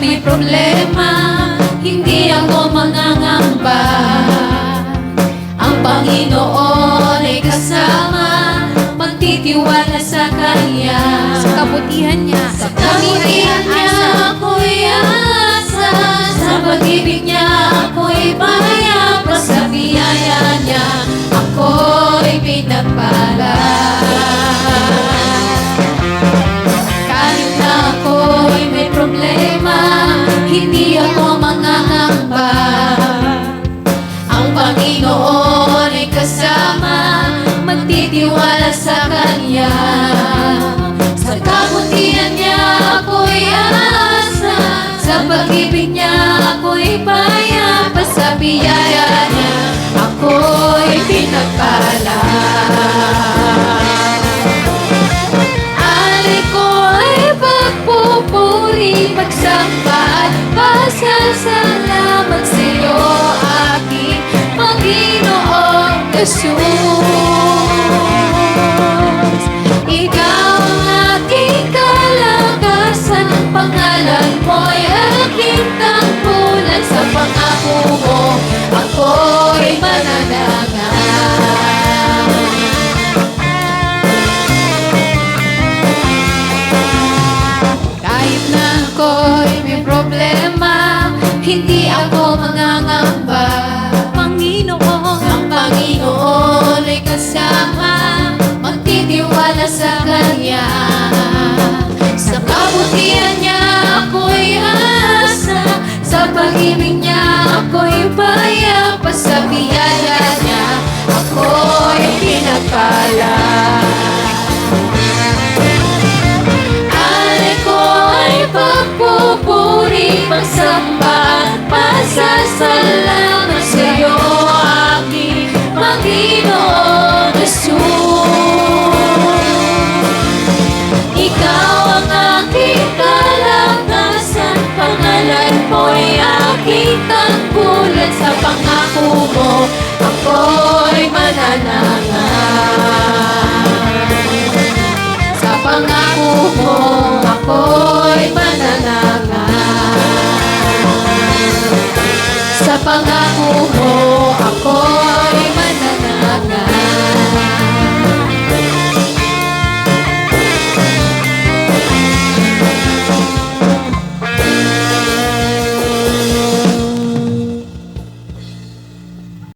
may problema, hindi ako mangangamba. Ang Panginoon ay kasama, magtitiwala sa Kanya. Sa kabutihan niya. Sa kabutihan niya ako'y asa, sa pag-ibig niya ako'y payapa, sa biyaya niya ako'y pinagpala. Panginoon ay kasama Magtitiwala sa Kanya. Sa kabutihan niya ako'y asa Sa pag-ibig niya ako'y payapa Sa biyaya niya ako'y pinagpala pagpupuri, pagsamba at pasasalamat Jesus. Ikaw ang aking kalakasan, ang pangalan mo'y aking tangkulan sa pangako mo, ako'y mananangan. Kahit na ako'y may problema, hindi ako mangangamba. Ako'y payapa, sa biyaya niya ako'y pinagpala. Alay ko ay pagpupuri, pagsamba at pasasalamat sa iyo, aking Panginoon Jesus. Ikaw ang aking kalakasan, pangalan mo'y aking tangkulan sa pangako mo, ako'y mananangan. Sa pangako mo, ako'y mananangan. Sa pangako mo, ako'y mananangan.